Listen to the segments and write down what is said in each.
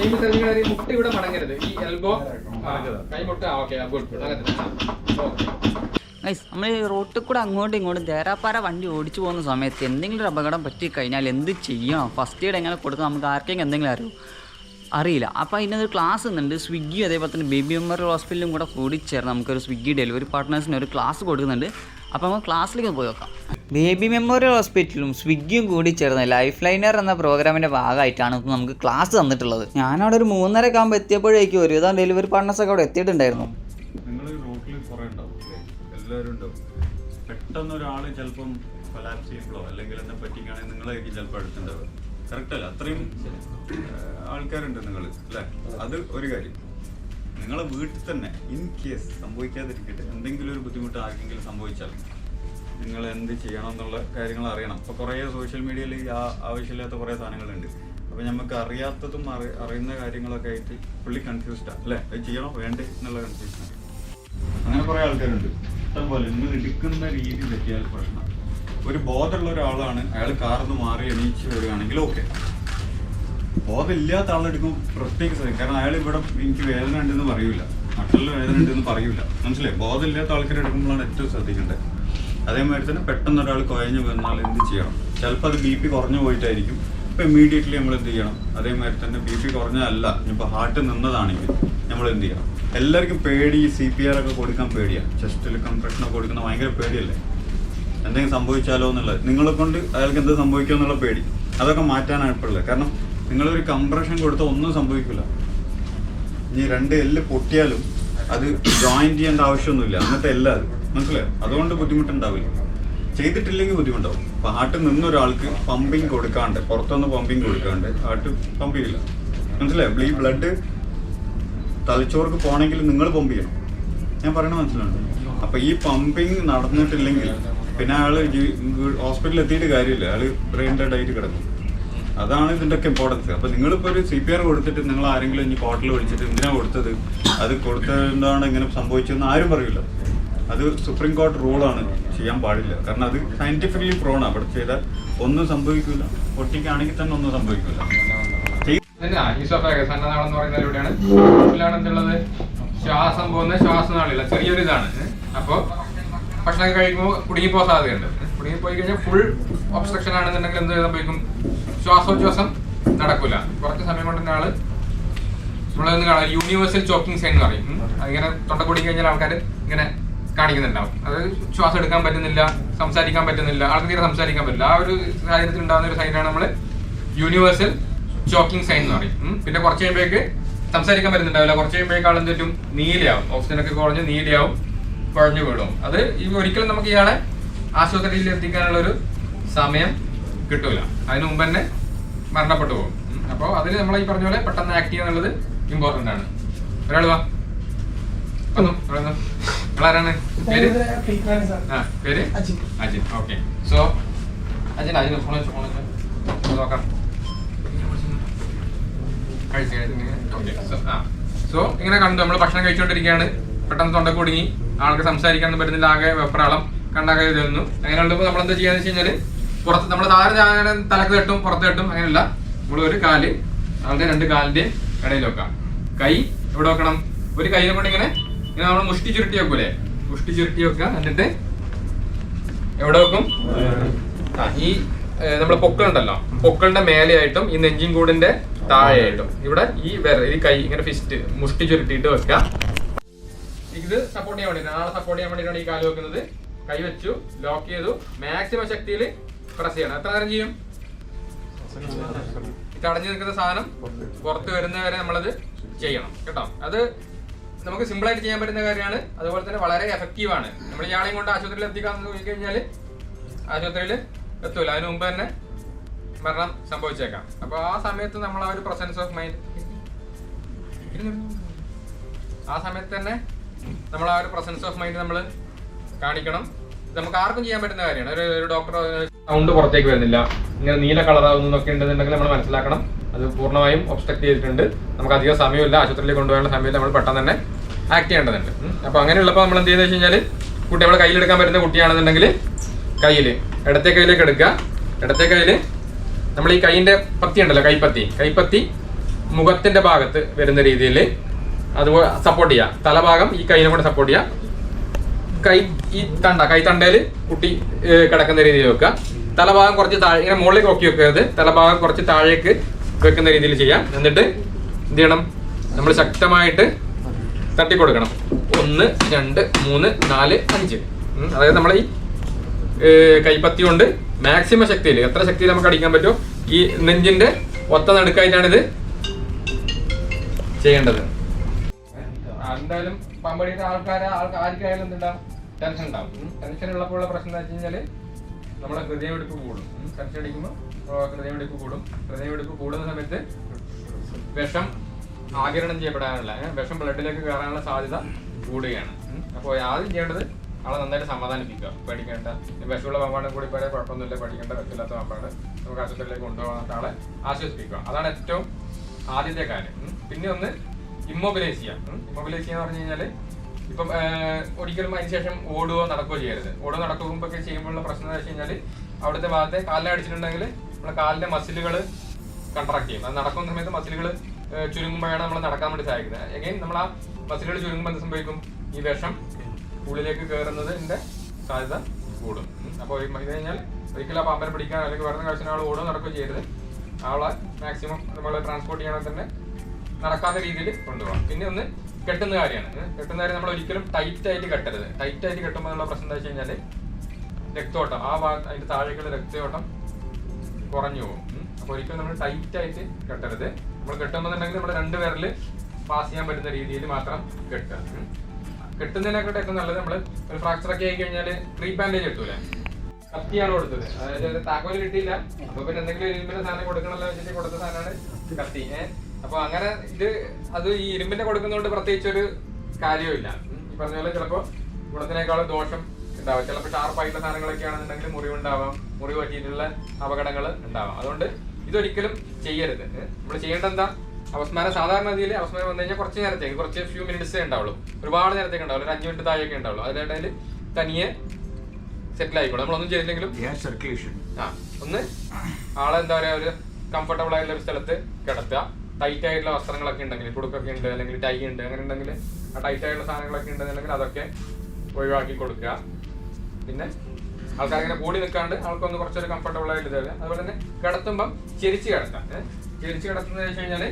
ഒരു മുട്ട് ഇവിടെ മടങ്ങരുത്. ഈ എൽബോ കൈമുട്ട് ഗുഡ് അങ്ങനെ നമ്മൾ റോട്ടിൽ കൂടെ അങ്ങോട്ടും ഇങ്ങോട്ടും തേരാപ്പാര വണ്ടി ഓടിച്ചു പോകുന്ന സമയത്ത് എന്തെങ്കിലും ഒരു അപകടം പറ്റിക്കഴിഞ്ഞാൽ എന്ത് ചെയ്യണം ഫസ്റ്റ് എയ്ഡ് എങ്ങനെ കൊടുക്കും നമുക്ക് ആർക്കെങ്കിലും എന്തെങ്കിലും അറിയൂ? അറിയില്ല. അപ്പോൾ അതിനൊരു ക്ലാസ് ഉണ്ട് സ്വിഗ്ഗി അതേപോലെ തന്നെ ബേബി മെമ്മോറിയൽ ഹോസ്പിറ്റലും കൂടെ കൂടി ചേർന്ന് നമുക്കൊരു സ്വിഗ്ഗി ഡെലിവറി പാർട്ട്നേഴ്സിന് ഒരു ക്ലാസ് കൊടുക്കുന്നുണ്ട്. അപ്പോൾ നമുക്ക് ക്ലാസ്സിലേക്ക് പോയി നോക്കാം. ബേബി മെമ്മോറിയൽ ഹോസ്പിറ്റലും സ്വിഗ്ഗിയും കൂടി ചേർന്ന് ലൈഫ് ലൈനർ എന്ന പ്രോഗ്രാമിന്റെ ഭാഗമായിട്ടാണ് നമുക്ക് ക്ലാസ് തന്നിട്ടുള്ളത്. ഞാനവിടെ ഒരു മൂന്നര ആകുമ്പോൾ എത്തിയപ്പോഴേക്കും ഒരുവിധം ഡെലിവറി പാർട്ട്നേഴ്സ് ഒക്കെ അവിടെ എത്തിയിട്ടുണ്ടായിരുന്നു. പെട്ടെന്ന് ഒരാൾ ആൾക്കാരുണ്ട് നിങ്ങൾ അത് ഒരു കാര്യം. നിങ്ങളെ വീട്ടിൽ തന്നെ ഇൻ കേസ് സംഭവിക്കാതിരിക്കട്ടെ എന്തെങ്കിലും ഒരു ബുദ്ധിമുട്ട് ആർക്കെങ്കിലും സംഭവിച്ചാൽ നിങ്ങൾ എന്ത് ചെയ്യണം എന്നുള്ള കാര്യങ്ങൾ അറിയണം. അപ്പോൾ കുറേ സോഷ്യൽ മീഡിയയിൽ ആ ആവശ്യമില്ലാത്ത കുറേ സാധനങ്ങളുണ്ട്. അപ്പോൾ നമുക്ക് അറിയാത്തതും അറി അറിയുന്ന കാര്യങ്ങളൊക്കെ ആയിട്ട് പുള്ളി കൺഫ്യൂസ്ഡാണ് അല്ലേ? അത് ചെയ്യണോ? വേണ്ടേ? എന്നുള്ള കൺഫ്യൂഷനാണ് അങ്ങനെ കുറേ ആൾക്കാരുണ്ട്. ഇഷ്ടംപോലെ. നിങ്ങൾ എടുക്കുന്ന രീതി തെറ്റിയാൽ പ്രശ്നം. ഒരു ബോധമുള്ള ഒരാളാണ്. അയാൾ കാർന്ന് മാറി എണീച്ച് വരികയാണെങ്കിൽ ഓക്കെ. ബോധമില്ലാത്ത ആളെടുക്കും പ്രത്യേക കാരണം അയാൾ ഇവിടെ എനിക്ക് വേദന ഉണ്ടെന്ന് പറയൂല. മറ്റുള്ള വേദന ഉണ്ടെന്ന് പറയൂല. മനസ്സിലായി? ബോധമില്ലാത്ത ആൾക്കാരെടുക്കുമ്പോഴാണ് ഏറ്റവും ശ്രദ്ധിക്കേണ്ടത്. അതേമാതിരി തന്നെ പെട്ടെന്ന് ഒരാൾ കുഴഞ്ഞു വന്നാൽ എന്ത് ചെയ്യണം? ചിലപ്പോൾ അത് ബി പി കുറഞ്ഞു പോയിട്ടായിരിക്കും. അപ്പോൾ ഇമ്മീഡിയറ്റ്ലി നമ്മൾ എന്ത് ചെയ്യണം? അതേമാതിരി തന്നെ ബി പി കുറഞ്ഞതല്ല ഇപ്പോൾ ഹാർട്ട് നിന്നതാണെങ്കിൽ നമ്മൾ എന്ത് ചെയ്യണം? എല്ലാവർക്കും പേടി സി പി ആർ ഒക്കെ കൊടുക്കാൻ പേടിയാണ് ചെസ്റ്റിൽ കംപ്രഷനൊക്കെ കൊടുക്കുന്ന ഭയങ്കര പേടിയല്ലേ? എന്തെങ്കിലും സംഭവിച്ചാലോ എന്നുള്ളത്. നിങ്ങളെ കൊണ്ട് അയാൾക്ക് എന്ത് സംഭവിക്കുമോ എന്നുള്ള പേടി. അതൊക്കെ മാറ്റാനാണ് ഇപ്പോഴുള്ളത് കാരണം നിങ്ങളൊരു കംപ്രഷൻ കൊടുത്താൽ ഒന്നും സംഭവിക്കില്ല ഇനി രണ്ട് എല്ല് പൊട്ടിയാലും അത് ജോയിന്റ് ചെയ്യേണ്ട ആവശ്യമൊന്നുമില്ല. എന്നിട്ട് എല്ലാം അത്. മനസ്സിലായോ? അതുകൊണ്ട് ബുദ്ധിമുട്ടുണ്ടാവില്ല. ചെയ്തിട്ടില്ലെങ്കിൽ ബുദ്ധിമുട്ടാവും. ഹാർട്ട് നിന്നൊരാൾക്ക് പമ്പിങ് കൊടുക്കാണ്ട് പുറത്തുനിന്ന് പമ്പിങ് കൊടുക്കാണ്ട് ഹാർട്ട് പമ്പ് ചെയ്യില്ല. മനസ്സിലായോ? ഈ ബ്ലഡ് തലച്ചോർക്ക് പോകണമെങ്കിൽ നിങ്ങൾ പമ്പ് ചെയ്യണം. ഞാൻ പറയണ മനസ്സിലുണ്ട് അപ്പൊ ഈ പമ്പിങ് നടന്നിട്ടില്ലെങ്കിൽ പിന്നെ അയാൾ ഹോസ്പിറ്റലിൽ എത്തിയിട്ട് കാര്യമില്ല. അയാൾ ബ്രെയിൻ ഡെഡ് ആയിട്ട് കിടക്കും. അതാണ് ഇതിന്റെ ഒക്കെ ഇമ്പോർട്ടൻസ് അപ്പൊ നിങ്ങളിപ്പോ ഒരു സി പി ആർ കൊടുത്തിട്ട് നിങ്ങൾ ആരെങ്കിലും ഇനി ബോട്ടിൽ വിളിച്ചിട്ട് എന്തിനാ കൊടുത്തത്? അത് കൊടുത്തതുകൊണ്ടാണ് ഇങ്ങനെ സംഭവിച്ചതെന്ന് ആരും പറയില്ല അത് സുപ്രീം കോടതി റൂളാണ് ചെയ്യാൻ പാടില്ല. കാരണം അത് സയന്റിഫിക്കലി പ്രോൺ അവിടെ ചെയ്താൽ ഒന്നും സംഭവിക്കില്ല ഒട്ടിക്കാണെങ്കിൽ തന്നെ ഒന്നും സംഭവിക്കില്ല ശ്വാസം പോകുന്ന ശ്വാസം ശ്വാസനാളില്ല ചെറിയൊരു ഇതാണ്. അപ്പോൾ അപ്പോ ഭക്ഷണം കഴിക്കുമ്പോൾ കുടുങ്ങിപ്പോ സാധ്യതയുണ്ട്? കുടുങ്ങിപ്പോയി കഴിഞ്ഞാൽ ഫുൾ ഒബ്സ്ട്രക്ഷൻ ആണെന്നുണ്ടെങ്കിൽ എന്ത് സംഭവിക്കും? ശ്വാസോച്ഛ്വാസം നടക്കില്ല കുറച്ച് സമയം കൊണ്ട് തന്നെ ആൾ നമ്മളൊന്ന് കാണാം. യൂണിവേഴ്സൽ ചോക്കിംഗ് സൈൻ എന്ന് പറയും. അങ്ങനെ തൊണ്ട കുടുങ്ങി കഴിഞ്ഞാൽ ആൾക്കാർ ഇങ്ങനെ കാണിക്കുന്നുണ്ടാവും. അത് ശ്വാസം എടുക്കാൻ പറ്റുന്നില്ല സംസാരിക്കാൻ പറ്റുന്നില്ല ആൾക്ക് തീരെ സംസാരിക്കാൻ പറ്റില്ല. ആ ഒരു സാഹചര്യത്തിൽ ഉണ്ടാകുന്ന ഒരു സൈനാണ് നമ്മൾ യൂണിവേഴ്സൽ ചോക്കിംഗ് സൈൻ എന്ന് പറയും. പിന്നെ കുറച്ച് കഴിയുമ്പോഴേക്ക് സംസാരിക്കാൻ പറ്റുന്നുണ്ടാവില്ല. കുറച്ച് കഴിയുമ്പോഴേക്ക് ആൾ എന്തെങ്കിലും നീലയാവും. ഓക്സിജൻ ഒക്കെ കുറഞ്ഞ് നീലയാവും കുഴഞ്ഞു വീടും അത് ഈ ഒരിക്കലും നമുക്ക് ഇയാളെ ആശുപത്രിയിൽ എത്തിക്കാനുള്ള ഒരു സമയം കിട്ടൂല. അതിനു മുമ്പ് തന്നെ മരണപ്പെട്ടു പോകും. അപ്പോൾ അതിൽ നമ്മൾ ഈ പറഞ്ഞ പോലെ പെട്ടെന്ന് ആക്ട് ചെയ്യുക എന്നുള്ളത് ഇമ്പോർട്ടന്റ് ആണ്. ഒരാൾ വാ. വന്നു. നിങ്ങളാരാണ് പേര്? ആ പേര്? Ajin okay. So Ajin Ajin phone വെച്ചു ഫോൺ വെച്ചു. നോക്കാം. കഴിച്ച് കഴിച്ച് സോ ആ. സോ ഇങ്ങനെ കണ്ടു. നമ്മൾ ഭക്ഷണം കഴിച്ചുകൊണ്ടിരിക്കുകയാണ്. പെട്ടെന്ന് തൊണ്ട കുടുങ്ങി. ആൾക്ക് സംസാരിക്കാൻ പറ്റുന്നില്ല. ആകെ വെപ്രാളം. കണ്ണാകെ തരുന്നു അങ്ങനെ ഉള്ളപ്പോൾ നമ്മൾ എന്താ ചെയ്യാന്ന് വെച്ച് കഴിഞ്ഞാൽ പുറത്ത് നമ്മൾ താഴെ തലക്ക് തട്ടും പുറത്ത് തട്ടും അങ്ങനെയല്ല. നമ്മൾ ഒരു കാൽ ആളുടെ രണ്ട് കാലിന്റെ ഇടയിൽ വെക്കാം. കൈ എവിടെ വെക്കണം? ഒരു കൈ കൊണ്ട് ഇങ്ങനെ ഇങ്ങനെ നമ്മൾ മുഷ്ടി ചുരുട്ടി വെക്കൂലേ മുഷ്ടി ചുരുട്ടി വെക്കുക എന്നിട്ട് എവിടെ വെക്കും? ആ, ഈ നമ്മുടെ പൊക്കളുണ്ടല്ലോ. പൊക്കളുടെ മേലെയായിട്ടും ഈ നെഞ്ചിൻ കൂടിന്റെ താഴെയായിട്ടും. ഇവിടെ ഈ വിര ഈ കൈ ഇങ്ങനെ ഫിസ്റ്റ് മുഷ്ടി ചുരുട്ടിയിട്ട് വെക്കുക ഇത് സപ്പോർട്ട് ചെയ്യാൻ വേണ്ടി നാളെ സപ്പോർട്ട് ചെയ്യാൻ വേണ്ടിയിട്ടാണ് ഈ കാൽ വെക്കുന്നത്. കൈ വെച്ചു ലോക്ക് ചെയ്തു. മാക്സിമം ശക്തിയിൽ പ്രസ് ചെയ്യണം. എത്ര നേരം ചെയ്യും? തടഞ്ഞു നിൽക്കുന്ന സാധനം പുറത്ത് വരുന്നവരെ നമ്മളത് ചെയ്യണം. കേട്ടോ? അത് നമുക്ക് സിമ്പിൾ ആയിട്ട് ചെയ്യാൻ പറ്റുന്ന കാര്യമാണ്. അതുപോലെ തന്നെ വളരെ എഫക്റ്റീവ് ആണ്. നമ്മൾ ഇയാളെയും കൊണ്ട് ആശുപത്രിയിൽ എത്തിക്കാൻ നോക്കി കഴിഞ്ഞാൽ ആശുപത്രിയിൽ എത്തൂല. അതിന് മുമ്പ് തന്നെ മരണം സംഭവിച്ചേക്കാം. അപ്പൊ ആ സമയത്ത് നമ്മൾ ആ ഒരു പ്രസൻസ് ഓഫ് മൈൻഡ് ആ സമയത്ത് തന്നെ നമ്മൾ ആ ഒരു പ്രസൻസ് ഓഫ് മൈൻഡ് നമ്മൾ കാണിക്കണം. നമുക്ക് ആർക്കും ചെയ്യാൻ പറ്റുന്ന കാര്യമാണ്. ഒരു ഒരു ഡോക്ടർ സൗണ്ട് പുറത്തേക്ക് വരുന്നില്ല. ഇങ്ങനെ നീല കളറാവുന്നതൊക്കെ ഉണ്ടെന്നുണ്ടെങ്കിൽ നമ്മൾ മനസ്സിലാക്കണം. അത് പൂർണമായും ഒബ്സ്ട്രക്ട് ചെയ്തിട്ടുണ്ട്. നമുക്ക് അധികം സമയമില്ല. ആശുപത്രിയിൽ കൊണ്ടുപോകേണ്ട സമയത്ത് നമ്മൾ പെട്ടെന്ന് തന്നെ ആക്ട് ചെയ്യേണ്ടതുണ്ട്. അപ്പോൾ അപ്പൊ അങ്ങനെയുള്ളപ്പോൾ നമ്മൾ എന്ത് ചെയ്യുന്നത് വെച്ച് കഴിഞ്ഞാൽ കുട്ടി നമ്മളെ കയ്യിലെടുക്കാൻ പറ്റുന്ന കുട്ടിയാണെന്നുണ്ടെങ്കിൽ കയ്യിൽ ഇടത്തെ കയ്യിലേക്ക് എടുക്കുക. ഇടത്തെ കയ്യിൽ നമ്മൾ ഈ കൈയിന്റെ പത്തി ഉണ്ടല്ലോ കൈപ്പത്തി. കൈപ്പത്തി മുഖത്തിന്റെ ഭാഗത്ത് വരുന്ന രീതിയിൽ അതുപോലെ സപ്പോർട്ട് ചെയ്യുക. തലഭാഗം ഈ കൈനെ കൊണ്ട് സപ്പോർട്ട് ചെയ്യുക. കൈ ഈ തണ്ട കൈ തണ്ടയിൽ കുട്ടി കിടക്കുന്ന രീതിയിൽ വെക്കുക. തലഭാഗം കുറച്ച് താഴെ ഇങ്ങനെ മുകളിലേക്ക് നോക്കി വെക്കരുത്. തലഭാഗം കുറച്ച് താഴേക്ക് വെക്കുന്ന രീതിയിൽ ചെയ്യാം എന്നിട്ട് എന്ത് ചെയ്യണം? നമ്മൾ ശക്തമായിട്ട് തട്ടി കൊടുക്കണം ഒന്ന് രണ്ട് മൂന്ന് നാല് അഞ്ച്. അതായത് നമ്മളെ ഈ കൈപ്പത്തി കൊണ്ട് മാക്സിമം ശക്തിയിൽ എത്ര ശക്തിയിൽ നമുക്ക് അടിക്കാൻ പറ്റുമോ ഈ നെഞ്ചിന്റെ ഒത്ത നടുക്കായിട്ടാണ് ഇത് ചെയ്യേണ്ടത്. എന്തായാലും പമ്പടിയുടെ ആൾക്കാരെ ആൾക്ക് ആർക്കായാലും എന്തുണ്ടാവും? ടെൻഷൻ ഉണ്ടാവും. ടെൻഷൻ ഉള്ളപ്പോൾ ഉള്ള പ്രശ്നം എന്താ വെച്ച് കഴിഞ്ഞാൽ നമ്മളെ ഹൃദയമെടുപ്പ് കൂടും. ടെൻഷൻ അടിക്കുമ്പോൾ ഹൃദയമെടുപ്പ് കൂടും. ഹൃദയമെടുപ്പ് കൂടുന്ന സമയത്ത് വിഷം ആകിരണം ചെയ്യപ്പെടാനുള്ള വിഷം ബ്ലഡിലേക്ക് കയറാനുള്ള സാധ്യത കൂടുകയാണ്. അപ്പോൾ ആദ്യം ചെയ്യേണ്ടത് ആളെ നന്നായിട്ട് സമാധാനിപ്പിക്കുക. പേടിക്കേണ്ട. വിഷമുള്ള പമ്പാടും കൂടി പോയാൽ കുഴപ്പമൊന്നുമില്ല. പഠിക്കേണ്ട വിഷമില്ലാത്ത പമ്പാട് നമുക്ക് ആശുപത്രിയിലേക്ക് കൊണ്ടുപോകാൻ ആളെ ആശ്വസിപ്പിക്കുക. അതാണ് ഏറ്റവും ആദ്യത്തെ കാര്യം. പിന്നെ ഒന്ന് ഇമ്മൊബിലൈസ് ചെയ്യാം ഇമ്മൊബിലൈസ് ചെയ്യാന്ന് പറഞ്ഞു കഴിഞ്ഞാൽ ഇപ്പം ഒരിക്കലും അതിനുശേഷം ഓടുകയോ നടക്കുകയോ ചെയ്യരുത്. ഓടുകയോ നടക്കുമ്പോഴൊക്കെ ചെയ്യുമ്പോഴുള്ള പ്രശ്നം എന്ന് വെച്ച് കഴിഞ്ഞാൽ അവിടുത്തെ ഭാഗത്തെ കാലിനെ അടിച്ചിട്ടുണ്ടെങ്കിൽ നമ്മുടെ കാലിന്റെ മസിലുകൾ കൺട്രാക്ട് ചെയ്യും. അത് നടക്കുന്ന സമയത്ത് മസിലുകൾ ചുരുങ്ങുമ്പോഴാണ് നമ്മൾ നടക്കാൻ വേണ്ടി സഹായിക്കുന്നത് എഗൈൻ നമ്മൾ ആ മസിലുകൾ ചുരുങ്ങുമ്പോൾ എന്ത് സംഭവിക്കും? ഈ വിഷം ഉള്ളിലേക്ക് കയറുന്നതിന്റെ സാധ്യത കൂടും. അപ്പോൾ ഇത് കഴിഞ്ഞാൽ ഒരിക്കലും ആ പാമ്പനെ പിടിക്കാൻ അല്ലെങ്കിൽ വരുന്ന കാഴ്ച ആൾ ഓടും നടക്കുകയും ചെയ്യരുത്. ആളെ മാക്സിമം നമ്മൾ ട്രാൻസ്പോർട്ട് ചെയ്യണമെങ്കിൽ തന്നെ നടക്കാത്ത രീതിയിൽ കൊണ്ടുപോകാം പിന്നെ ഒന്ന് കെട്ടുന്ന കാര്യമാണ്. കെട്ടുന്ന കാര്യം നമ്മൾ ഒരിക്കലും ടൈറ്റ് ആയിട്ട് കെട്ടരുത്. ടൈറ്റ് ആയിട്ട് കെട്ടുമ്പോൾ ഉള്ള പ്രശ്നം എന്താ വെച്ച് കഴിഞ്ഞാൽ രക്തോട്ടം ആ ഭാഗത്ത് അതിന്റെ താഴേക്കുള്ള രക്തയോട്ടം കുറഞ്ഞു പോകും. അപ്പോൾ ഒരിക്കലും നമ്മൾ ടൈറ്റ് ആയിട്ട് കെട്ടരുത്. നമ്മൾ കെട്ടുമ്പോന്നുണ്ടെങ്കിൽ നമ്മൾ രണ്ട് പേരിൽ പാസ് ചെയ്യാൻ പറ്റുന്ന രീതിയിൽ മാത്രം കെട്ടുക. കെട്ടുന്നതിനെക്കാട്ടും ഏറ്റവും നല്ലത് നമ്മൾ ഒരു ഫ്രാക്ചർ ഒക്കെ ആയി കഴിഞ്ഞാൽ പ്രീ ബാൻഡേജ് കിട്ടൂലേ കത്തിയാണ് കൊടുത്തത്. അതായത് താക്കോൽ കിട്ടിയില്ല. അപ്പൊ പിന്നെ എന്തെങ്കിലും ഇരുമ്പിന്റെ സാധനം കൊടുക്കണമല്ലോ വെച്ചിട്ട് കൊടുത്ത സാധനമാണ് കത്തി അപ്പൊ അങ്ങനെ ഇത് അത് ഈ ഇരുമ്പിന്റെ കൊടുക്കുന്നതുകൊണ്ട് പ്രത്യേകിച്ച് ഒരു കാര്യമില്ല. ഈ പറഞ്ഞ പോലെ ചിലപ്പോ ഗുണത്തിനേക്കാളും ദോഷം ഉണ്ടാവും. ചിലപ്പോൾ ഷാർപ്പായിട്ടുള്ള സാധനങ്ങളൊക്കെ ആണെന്നുണ്ടെങ്കിൽ മുറിവുണ്ടാവാം. മുറിവ് പറ്റിയിട്ടുള്ള അപകടങ്ങൾ ഉണ്ടാവാം. അതുകൊണ്ട് ഇതൊരിക്കലും ചെയ്യരുത്. നമ്മൾ ചെയ്യേണ്ട എന്താ അവസ്മാരം സാധാരണ രീതിയിൽ അവസ്മാരം വന്നു കഴിഞ്ഞാൽ കുറച്ച് നേരത്തേക്ക് കുറച്ച് ഫ്യൂ മിനിറ്റ്സേ ഉണ്ടാവുള്ളൂ. ഒരുപാട് നേരത്തേക്ക് ഉണ്ടാവുള്ളൂ ഒരു അഞ്ച് മിനിറ്റ് താഴെയൊക്കെ ഉണ്ടാവുള്ളൂ. അതിനിടയിൽ തനിയെ സെറ്റിൽ ആയിക്കോളും. നമ്മളൊന്നും ചെയ്തില്ലെങ്കിലും സർക്കുലേഷൻ ആ ഒന്ന് ആളെ എന്താ പറയാ ഒരു കംഫർട്ടബിൾ ആയിട്ടുള്ള ഒരു സ്ഥലത്ത് കിടത്തുക. ടൈറ്റ് ആയിട്ടുള്ള വസ്ത്രങ്ങളൊക്കെ ഉണ്ടെങ്കിൽ കുടുക്കൊക്കെ ഉണ്ട് അല്ലെങ്കിൽ ടൈ ഉണ്ട് അങ്ങനെ ഉണ്ടെങ്കിൽ ആ ടൈറ്റ് ആയിട്ടുള്ള സാധനങ്ങളൊക്കെ ഉണ്ടെന്നുണ്ടെങ്കിൽ അതൊക്കെ ഒഴിവാക്കി കൊടുക്കുക. പിന്നെ ആൾക്കാർ ഇങ്ങനെ കൂടി നിൽക്കാണ്ട് ആൾക്കൊന്ന് കുറച്ചൊരു കംഫർട്ടബിൾ ആയിട്ട് തരുക അതുപോലെ തന്നെ കിടത്തുമ്പം ചെരിച്ച് കിടക്കാം ചിരിച്ച് കിടത്തുന്നത് വെച്ച് കഴിഞ്ഞാൽ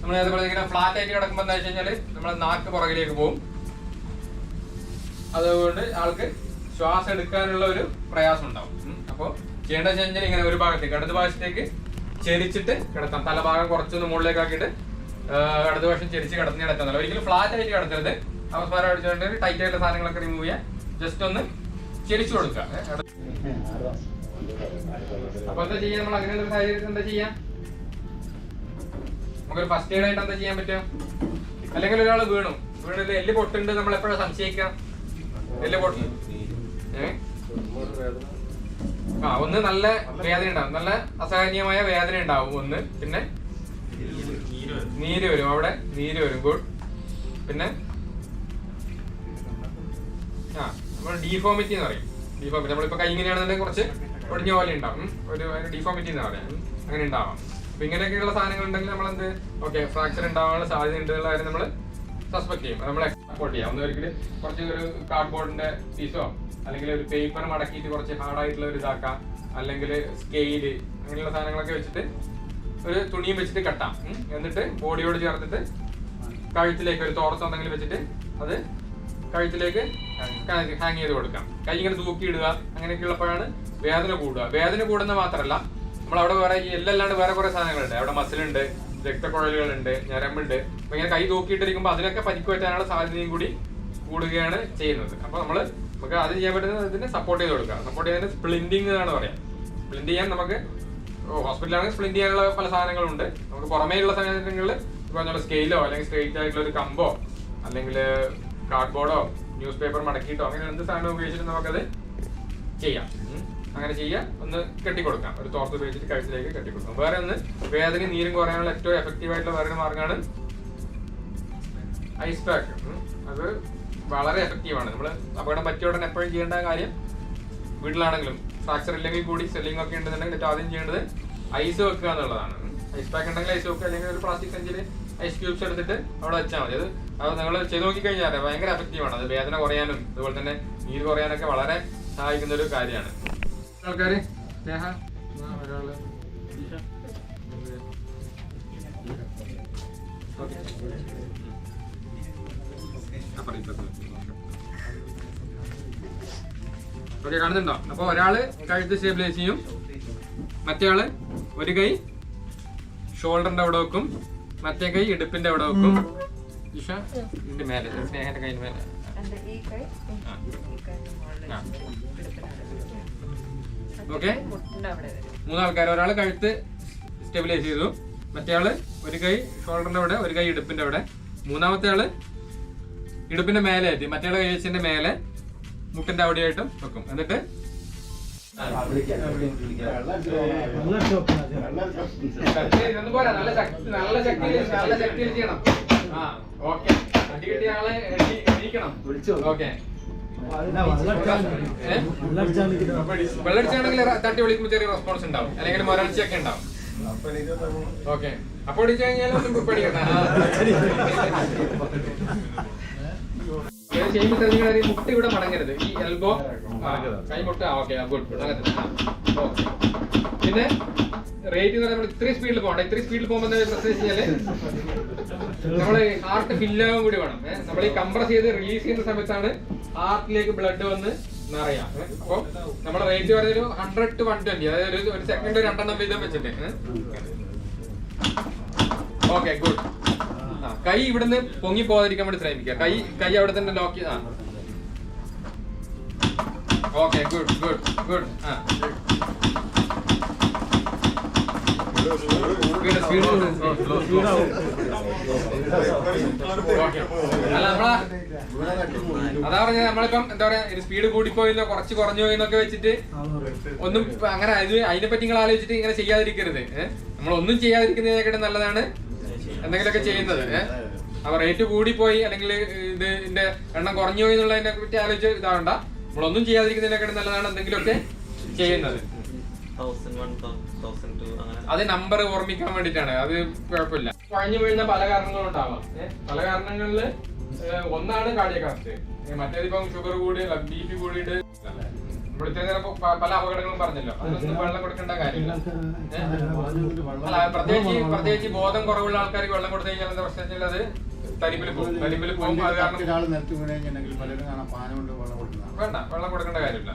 നമ്മൾ അതേപോലെ ഇങ്ങനെ ഫ്ലാറ്റ് ആയിട്ട് കിടക്കുമ്പോൾ എന്താ വെച്ച് കഴിഞ്ഞാൽ നമ്മളെ നാക്ക് പുറകിലേക്ക് പോകും. അതുകൊണ്ട് ആൾക്ക് ശ്വാസം എടുക്കാനുള്ള ഒരു പ്രയാസം ഉണ്ടാവും അപ്പോൾ അപ്പൊ ചെയ്യേണ്ടത് വെച്ച് കഴിഞ്ഞാൽ ഇങ്ങനെ ഒരു ഭാഗത്തേക്ക് ഇടത് ഭാഗത്തേക്ക് ചെരിച്ചിട്ട് കിടത്താം. തലഭാഗം കുറച്ചൊന്ന് മുകളിലേക്ക് ആക്കിയിട്ട് ഇടത് വശം ചെരിച്ച് കിടത്തി. കിടത്താൻ ഒരിക്കലും ഫ്ലാറ്റ് ആയിട്ട് കിടത്തരുത് അവസാനം അടിച്ചുകൊണ്ട് ടൈറ്റ് ആയിട്ടുള്ള സാധനങ്ങളൊക്കെ റിമൂവ് ചെയ്യാം ജസ്റ്റ് ഒന്ന് ചെരിച്ചു കൊടുക്കുക അപ്പൊ എന്താ ചെയ്യാ? നമ്മൾ അങ്ങനെ സാഹചര്യത്തിൽ എന്താ ചെയ്യാ? നമുക്കൊരു ഫസ്റ്റ് എയ്ഡ് ആയിട്ട് എന്താ ചെയ്യാൻ പറ്റും അല്ലെങ്കിൽ ഒരാൾ വീണു. വീണു എല്ല് പൊട്ടുണ്ട് നമ്മൾ എപ്പോഴാണ് സംശയിക്കാം എല്ല് പൊട്ടു ആ ഒന്ന് നല്ല വേദന ഉണ്ടാവും. നല്ല അസഹനീയമായ വേദന ഉണ്ടാവും ഒന്ന്. പിന്നെ നീര് വരും. അവിടെ നീര് വരും. ഗുഡ്. പിന്നെ ആ നമ്മൾ ഡീഫോമിറ്റി എന്ന് പറയും. ഡീഫോമിറ്റി നമ്മളിപ്പോ കൈ ഇങ്ങനെയാണെന്നുണ്ടെങ്കിൽ കുറച്ച് ഒടിഞ്ഞ പോലെ ഉണ്ടാവും. ഒരു ഡീഫോമിറ്റി എന്ന് പറയാം. അങ്ങനെ ഉണ്ടാവാം. അപ്പൊ ഇങ്ങനെയൊക്കെയുള്ള സാധനങ്ങൾ ഉണ്ടെങ്കിൽ നമ്മൾ എന്ത് ഓക്കെ ഫ്രാക്ചർ ഉണ്ടാവാനുള്ള സാധ്യത ഉണ്ടെന്നുള്ള കാര്യം നമ്മൾ സസ്പെക്ട് ചെയ്യും. നമ്മൾ എക്സ്പോർട്ട് ചെയ്യാം. ഒന്ന് ഒരിക്കലും കുറച്ച് ഒരു കാർഡ്ബോർഡിന്റെ പീസോ അല്ലെങ്കിൽ ഒരു പേപ്പർ മടക്കിയിട്ട് കുറച്ച് ഹാർഡായിട്ടുള്ള ഒരു ഇതാക്കാം. അല്ലെങ്കിൽ സ്കെയിൽ അങ്ങനെയുള്ള സാധനങ്ങളൊക്കെ വെച്ചിട്ട് ഒരു തുണിയും വെച്ചിട്ട് കെട്ടാം. എന്നിട്ട് ബോഡിയോട് ചേർത്തിട്ട് കഴുത്തിലേക്ക് ഒരു തോർത്ത് എന്തെങ്കിലും വെച്ചിട്ട് അത് കഴുത്തിലേക്ക് ഹാങ് ചെയ്ത് കൊടുക്കാം. കൈ ഇങ്ങനെ തൂക്കിയിടുക അങ്ങനെയൊക്കെ ഉള്ളപ്പോഴാണ് വേദന കൂടുക. വേദന കൂടുന്ന മാത്രമല്ല നമ്മൾ അവിടെ വേറെ എല്ലല്ലാണ്ട് വേറെ കുറെ സാധനങ്ങളുണ്ട്. അവിടെ മസിലുണ്ട് രക്തക്കുഴലുകളുണ്ട് ഞരമ്പുണ്ട്. അപ്പൊ ഇങ്ങനെ കൈ തൂക്കിയിട്ടിരിക്കുമ്പോൾ അതിനൊക്കെ പരിക്ക് പറ്റാനുള്ള സാധ്യതയും കൂടി കൂടുകയാണ് ചെയ്യുന്നത്. അപ്പൊ നമ്മൾ നമുക്ക് അത് ചെയ്യാൻ പറ്റുന്നത് ഇതിനെ സപ്പോർട്ട് ചെയ്ത് കൊടുക്കുക. സപ്പോർട്ട് ചെയ്യുന്നതിന് സ്പ്ലിൻഡിങ് എന്നാണ് പറയാം. സ്പ്ലിൻഡ് ചെയ്യാൻ നമുക്ക് ഹോസ്പിറ്റലാണെങ്കിൽ സ്പ്ലിൻഡ് ചെയ്യാനുള്ള പല സാധനങ്ങളുണ്ട്. നമുക്ക് പുറമേയുള്ള സാധനങ്ങളിൽ പറഞ്ഞ സ്കെയിലോ അല്ലെങ്കിൽ സ്ട്രെയിറ്റ് ആയിട്ടുള്ള ഒരു കമ്പോ അല്ലെങ്കിൽ കാർഡ്ബോർഡോ ന്യൂസ് പേപ്പർ മടക്കിയിട്ടോ അങ്ങനെ എന്ത് സാധനം ഉപയോഗിച്ചിട്ട് നമുക്കത് ചെയ്യാം. അങ്ങനെ ചെയ്യാം ഒന്ന് കെട്ടിക്കൊടുക്കാം. ഒരു തോർത്ത് ഉപയോഗിച്ചിട്ട് കഴുത്തിലേക്ക് കെട്ടിക്കൊടുക്കാം. വേറെ ഒന്ന് വേദന നീരും കുറയാനുള്ള ഏറ്റവും എഫക്റ്റീവ് ആയിട്ടുള്ള വേറെ മാർഗമാണ് മാർഗമാണ് ഐസ് പാക്ക്. അത് വളരെ എഫക്റ്റീവ് ആണ്. നമ്മൾ അപകടം പറ്റിയ ഉടനെ എപ്പോഴും ചെയ്യേണ്ട കാര്യം വീട്ടിലാണെങ്കിലും ഫ്രാക്ചർ ഇല്ലെങ്കിൽ കൂടി സെല്ലിംഗ് ഒക്കെ ഉണ്ടെന്നുണ്ടെങ്കിൽ ഏറ്റവും ആദ്യം ചെയ്യേണ്ടത് ഐസ് വെക്കുക എന്നുള്ളതാണ്. ഐസ് പാക്ക് ഉണ്ടെങ്കിൽ ഐസ് വെക്കുക. അല്ലെങ്കിൽ ഒരു പ്ലാസ്റ്റിക് സഞ്ചിയിൽ ഐസ് ക്യൂബ്സ് എടുത്തിട്ട് അവിടെ വെച്ചാൽ മതി. അത് അത് നിങ്ങൾ ചെയ്തു നോക്കിക്കഴിഞ്ഞാൽ ഭയങ്കര എഫക്റ്റീവ് ആണ്. അത് വേദന കുറയാനും അതുപോലെ തന്നെ നീര് കുറയാനൊക്കെ വളരെ സഹായിക്കുന്ന ഒരു കാര്യമാണ്. ആൾക്കാർ സ്നേഹ? ആ, ഒരാൾ ഓക്കേ. കാണുന്നുണ്ടോ? അപ്പൊ ഒരാൾ കഴുത്ത് സ്റ്റേബിലൈസ് ചെയ്യും. മറ്റേ ആൾ ഒരു കൈ ഷോൾഡറിന്റെ അവിടെ വെക്കും. മറ്റേ കൈ ഇടുപ്പിന്റെ അവിടെ വെക്കും. ഇഷ? ഇതിന്റെ മേലെ സ്നേഹന്റെ കയ്യിൽ മേലെ. ഓക്കെ. മുട്ടിന്റെ അവിടെ വരും. മൂന്നാൾക്കാർ ഒരാൾ കഴുത്ത് സ്റ്റെബിലൈസ് ചെയ്തു മറ്റേ ആൾ ഒരു കൈ ഷോൾഡറിന്റെ അവിടെ ഒരു കൈ ഇടുപ്പിന്റെ അവിടെ. മൂന്നാമത്തെ ആൾ ഇടുപ്പിന്റെ മേലെ എത്തി. മറ്റേ ആൾ കൈവച്ചിന്റെ മേലെ മുട്ടിന്റെ അവിടെയായിട്ടും വെക്കും. എന്നിട്ട്. നല്ല ശക്തി- നല്ല ശക്തിയിൽ നല്ല ശക്തിയിൽ ചെയ്യണം. വെള്ളടിച്ചാണെങ്കിൽ തട്ടി വിളിക്കുമ്പോൾ ചെറിയ റെസ്പോൺസ് ഉണ്ടാവും. അല്ലെങ്കിൽ മൊരൾച്ചയൊക്കെ ഉണ്ടാവും. ഓക്കെ. അപ്പൊ അടിച്ചു കഴിഞ്ഞാൽ പേടിക്കണ്ട. ഇത് ചെയ്യുമ്പോൾ ശ്രദ്ധിക്കുന്ന കാര്യം മുട്ട് ഇവിടെ മടങ്ങരുത്. ഈ എൽബോ കൈമുട്ട് ഓക്കെ ഗുഡ് ഓക്കെ പിന്നെ റേറ്റ് എന്ന് നമ്മൾ ഇത്രയും സ്പീഡിൽ പോകണ്ട. ഇത്രയും സ്പീഡിൽ പോകുമ്പോൾ പ്രശ്നം വെച്ചാൽ നമ്മൾ ഹാർട്ട് ഫില്ലാവും കൂടി വേണം. നമ്മൾ ഈ കംപ്രസ് ചെയ്ത് റിലീസ് ചെയ്യുന്ന സമയത്താണ് ഹാർട്ടിലേക്ക് ബ്ലഡ് വന്ന് നിറയാം. ഏ? അപ്പൊ നമ്മുടെ റേറ്റ് പറഞ്ഞൊരു ഹൺഡ്രഡ് ടു വൺ ട്വന്റി അതായത് ഒരു- ഒരു സെക്കൻഡ് രണ്ടെണ്ണം വീതം വെച്ചിട്ട്. ഓക്കെ ഗുഡ് ആ കൈ ഇവിടുന്ന് പൊങ്ങി പോകാതിരിക്കാൻ വേണ്ടി ശ്രമിക്കുക. കൈ കൈ അവിടെ തന്നെ ലോക്ക് ആ. ഓക്കെ ഗുഡ് ഗുഡ് ഗുഡ് ആ. അല്ല നമ്മളാ അതാ പറഞ്ഞ നമ്മളിപ്പം എന്താ പറയാ സ്പീഡ് കൂടിപ്പോയിന്നോ കുറച്ച് കുറഞ്ഞു പോയിന്നൊക്കെ വെച്ചിട്ട് ഒന്നും അങ്ങനെ അത് അതിനെ പറ്റി നിങ്ങൾ ആലോചിച്ചിട്ട് ഇങ്ങനെ ചെയ്യാതിരിക്കരുത്. നമ്മൾ ഒന്നും ചെയ്യാതിരിക്കുന്നതിനെക്കാട്ടും നല്ലതാണ് എന്തെങ്കിലുമൊക്കെ ചെയ്യുന്നത് ഏഹ് അപ്പൊ റേറ്റ് കൂടിപ്പോയി അല്ലെങ്കിൽ ഇത് ഇതിന്റെ എണ്ണം കുറഞ്ഞു പോയി എന്നുള്ളതിനെ പറ്റി ആലോചിച്ച് ഇതാവണ്ട. നമ്മളൊന്നും ചെയ്യാതിരിക്കുന്നതിനെക്കാട്ടും നല്ലതാണ് എന്തെങ്കിലുമൊക്കെ ചെയ്യുന്നത്. അത് നമ്പർ ഓർമ്മിക്കാൻ വേണ്ടിട്ടാണ് അത് കുഴപ്പമില്ല. കുഴഞ്ഞു വീഴുന്ന പല കാരണങ്ങളും ഉണ്ടാവാം പല കാരണങ്ങളിൽ ഒന്നാണ് കാർഡിയക് അറസ്റ്റ് മറ്റേത് ഇപ്പം ഷുഗർ കൂടി ബി പി കൂടിയിട്ട് പല അപകടങ്ങളും പറഞ്ഞല്ലോ. അതൊന്നും വെള്ളം കൊടുക്കേണ്ട കാര്യമില്ല. ഏ? അല്ല പ്രത്യേകിച്ച് പ്രത്യേകിച്ച് ബോധം കുറവുള്ള ആൾക്കാർക്ക് വെള്ളം കൊടുത്തു കഴിഞ്ഞാൽ എന്താ പ്രശ്നം വെച്ചാൽ അത് തരിപ്പിൽ പോകും. തരിപ്പിൽ അത് കാരണം വേണ്ട വെള്ളം കൊടുക്കേണ്ട കാര്യമില്ല.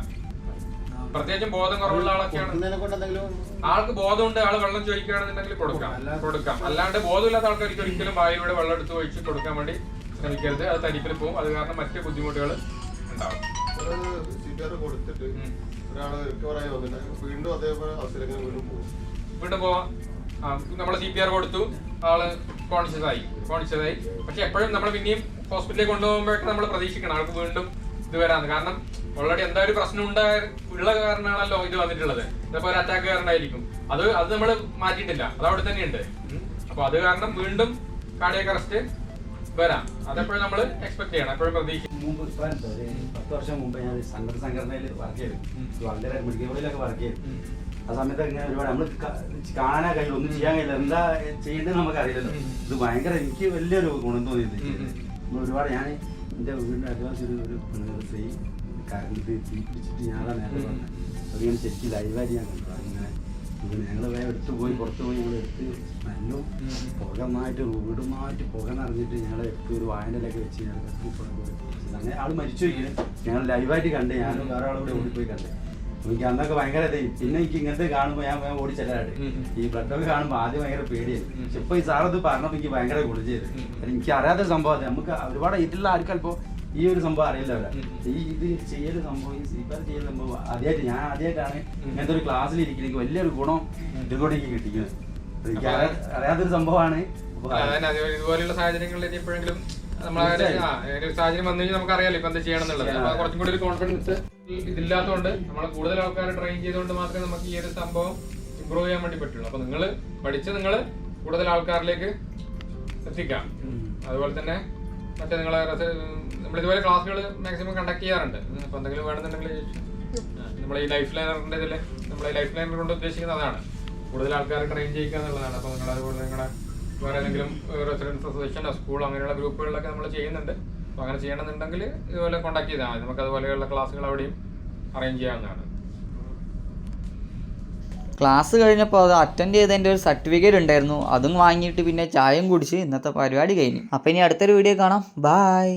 പ്രത്യേകിച്ചും ബോധം കുറവുള്ള ആളൊക്കെയാണ്. കൊടുക്കുന്നതിനെ കൊണ്ട് എന്തെങ്കിലും ആൾക്ക് ബോധമുണ്ട് ആൾ വെള്ളം ചോദിക്കുകയാണെന്നുണ്ടെങ്കിൽ കൊടുക്കാം. കൊടുക്കാം. അല്ലാണ്ട് ബോധമില്ലാത്ത ആൾക്കാർക്ക് ഒരിക്കലും വായിലൂടെ വെള്ളം എടുത്ത് ഒഴിച്ച് കൊടുക്കാൻ വേണ്ടി ശ്രമിക്കരുത്. അത് തരിപ്പിൽ പോകും. അത് കാരണം മറ്റ് ബുദ്ധിമുട്ടുകൾ ഉണ്ടാവും സിപിആർ കൊടുത്തിട്ട് ഉം. ഒരാൾ റിക്കവർ വന്നിട്ട് വീണ്ടും അതേപോലെ അവസരങ്ങൾ വീണ്ടും പോകും. വീണ്ടും പോവാം. നമ്മളെ സി പി ആർ കൊടുത്തു. ആൾ കോൺഷ്യസ് ആയി. കോൺഷ്യസ് ആയി. പക്ഷെ എപ്പോഴും നമ്മൾ പിന്നെയും ഹോസ്പിറ്റലിൽ കൊണ്ടുപോകുമ്പോഴൊക്കെ നമ്മൾ പ്രതീക്ഷിക്കണം. ആൾക്ക് വീണ്ടും ഇത് വരാന്ന്. കാരണം ഓൾറെഡി എന്താ ഒരു പ്രശ്നം ഉണ്ടായ ഉള്ള കാരണമാണല്ലോ ഇത് വന്നിട്ടുള്ളത്. ഇതേപോലെ ഒരു അറ്റാക്ക് കാരണമായിരിക്കും അത് അത് നമ്മൾ മാറ്റിയിട്ടില്ല. അത് അവിടെ തന്നെയുണ്ട്. ഉണ്ട് അപ്പൊ അത് കാരണം വീണ്ടും കാർഡിയക് അറസ്റ്റ് വരാം. അതെപ്പോഴും നമ്മൾ എക്സ്പെക്ട് ചെയ്യണം. എപ്പോഴും പ്രതീക്ഷിക്കും മുമ്പ് ഇപ്പൊ ഒരു പത്ത് വർഷം മുമ്പ് ഞാൻ സംഘടന സംഘടനയിൽ വർക്ക് ചെയ്തു. വളരെ മെഡിക്കൽ കോളേജിലൊക്കെ വർക്ക് ചെയ്തു. ആ സമയത്ത് ഇങ്ങനെ ഒരുപാട് നമ്മൾ കാണാൻ കഴിയില്ല ഒന്നും ചെയ്യാൻ കഴിയില്ല എന്താ ചെയ്യേണ്ടത് നമുക്ക് അറിയില്ലല്ലോ ഉം. ഇത് ഭയങ്കര എനിക്ക് വലിയൊരു ഗുണം തോന്നിയത്. നമ്മൾ ഒരുപാട് ഞാൻ എന്റെ വീടിന്റെ അഡ്വാൻസ് ഒരു ഒരു സ്ത്രീ കറണ്ട് തീ പിടിച്ചിട്ട് ഞാനാണ് നേരത്തെ ഉം. പറഞ്ഞത് അതിങ്ങനെ ശരിക്കും ലൈവായിട്ട് ഞാൻ കണ്ടു അങ്ങനെ ഞങ്ങൾ വേഗം എടുത്തു പോയി പുറത്ത് പോയി ഞങ്ങൾ എടുത്ത് നല്ല ഉം. പുക നന്നായിട്ട് വീടുമായിട്ട് പുക നിറഞ്ഞിട്ട് ഞങ്ങൾ എടുത്ത് ഒരു വായനയിലൊക്കെ വെച്ച് ഞങ്ങൾ കത്തി പുക കൊടുത്തു. അങ്ങനെ ആൾ മരിച്ചു ഞാൻ ഞങ്ങൾ ലൈവായിട്ട് കണ്ട് ഞാനും വേറെ ആളുകൂടെ ഓടിപ്പോയി കണ്ട്. എനിക്ക് അന്നൊക്കെ ഭയങ്കര. പിന്നെ എനിക്ക് ഇങ്ങനത്തെ കാണുമ്പോൾ ഞാൻ ഓടി ചെല്ലാട്ട്. ഈ ബ്ലഡൊക്കെ കാണുമ്പോൾ ആദ്യം ഭയങ്കര പേടിയായിരുന്നു. പക്ഷെ ഇപ്പൊ ഈ സാറത് പറഞ്ഞപ്പോൾ എനിക്ക് ഭയങ്കര ഗുണം ചെയ്ത്. എനിക്ക് അറിയാത്ത സംഭവം നമുക്ക് ഒരുപാട് ഇതിലുള്ള ആൾക്കാർ ഈ ഒരു സംഭവം അറിയില്ല അവിടെ ഈ ഇത് ചെയ്യൽ സംഭവം ഈ സ്ലീപ്പർ ചെയ്യൽ സംഭവം ആദ്യമായിട്ട് ഞാൻ ആദ്യമായിട്ടാണ്. ഇങ്ങനത്തെ ഒരു ക്ലാസ്സിൽ ഇരിക്കുന്നത് വലിയൊരു ഗുണം ഇതിലൂടെ എനിക്ക് കിട്ടിക്കുന്നത്. എനിക്ക് അറിയാത്തൊരു സംഭവമാണ്. ഇതുപോലെയുള്ള സാഹചര്യങ്ങളിൽ ഇനി എപ്പോഴെങ്കിലും നമ്മൾ ഒരു സാഹചര്യം വന്നു കഴിഞ്ഞാൽ നമുക്കറിയാലോ ഇപ്പൊ എന്താ ചെയ്യണം എന്നുള്ളത് അപ്പൊ കുറച്ചും കൂടി ഒരു കോൺഫിഡൻസ് ഇതില്ലാത്തതുകൊണ്ട് നമ്മൾ കൂടുതൽ ആൾക്കാരെ ട്രെയിൻ ചെയ്തുകൊണ്ട് മാത്രമേ നമുക്ക് ഈ ഒരു സംഭവം ഇമ്പ്രൂവ് ചെയ്യാൻ വേണ്ടി പറ്റുള്ളൂ. അപ്പൊ നിങ്ങൾ പഠിച്ച് നിങ്ങൾ കൂടുതൽ ആൾക്കാരിലേക്ക് എത്തിക്കാം. അതുപോലെ തന്നെ മറ്റേ നിങ്ങളെ നമ്മൾ ഇതുപോലെ ക്ലാസ്സുകൾ മാക്സിമം കണ്ടക്ട് ചെയ്യാറുണ്ട്. അപ്പൊ എന്തെങ്കിലും വേണമെന്നുണ്ടെങ്കിൽ നമ്മളെ ഈ ലൈഫ് ലൈനറിന്റെ ഇതിൽ നമ്മളെ ലൈഫ് ലൈനർ കൊണ്ട് ഉദ്ദേശിക്കുന്നത് അതാണ്. കൂടുതൽ ആൾക്കാരെ ട്രെയിൻ ചെയ്യിക്കുക എന്നുള്ളതാണ്. അപ്പോൾ നിങ്ങൾ അതുപോലെ നിങ്ങളുടെ വേറെ ഏതെങ്കിലും റെസിഡൻസ് അസോസിയേഷൻ സ്കൂൾ അങ്ങനെയുള്ള ഗ്രൂപ്പുകളിലൊക്കെ നമ്മൾ ചെയ്യുന്നുണ്ട്. അപ്പോൾ അങ്ങനെ ചെയ്യണമെന്നുണ്ടെങ്കിൽ ഇതുപോലെ കോൺടാക്ട് ചെയ്താൽ മതി. നമുക്ക് അതുപോലെയുള്ള ക്ലാസ്സുകൾ അവിടെയും അറേഞ്ച് ചെയ്യാവുന്നതാണ്. ക്ലാസ് കഴിഞ്ഞപ്പോൾ അത് അറ്റൻഡ് ചെയ്തതിന്റെ ഒരു സർട്ടിഫിക്കറ്റ് ഉണ്ടായിരുന്നു. അതും വാങ്ങിയിട്ട് പിന്നെ ചായയും കുടിച്ച് ഇന്നത്തെ പരിപാടി കഴിഞ്ഞു. അപ്പോൾ ഇനി അടുത്തൊരു വീഡിയോ കാണാം. ബായ്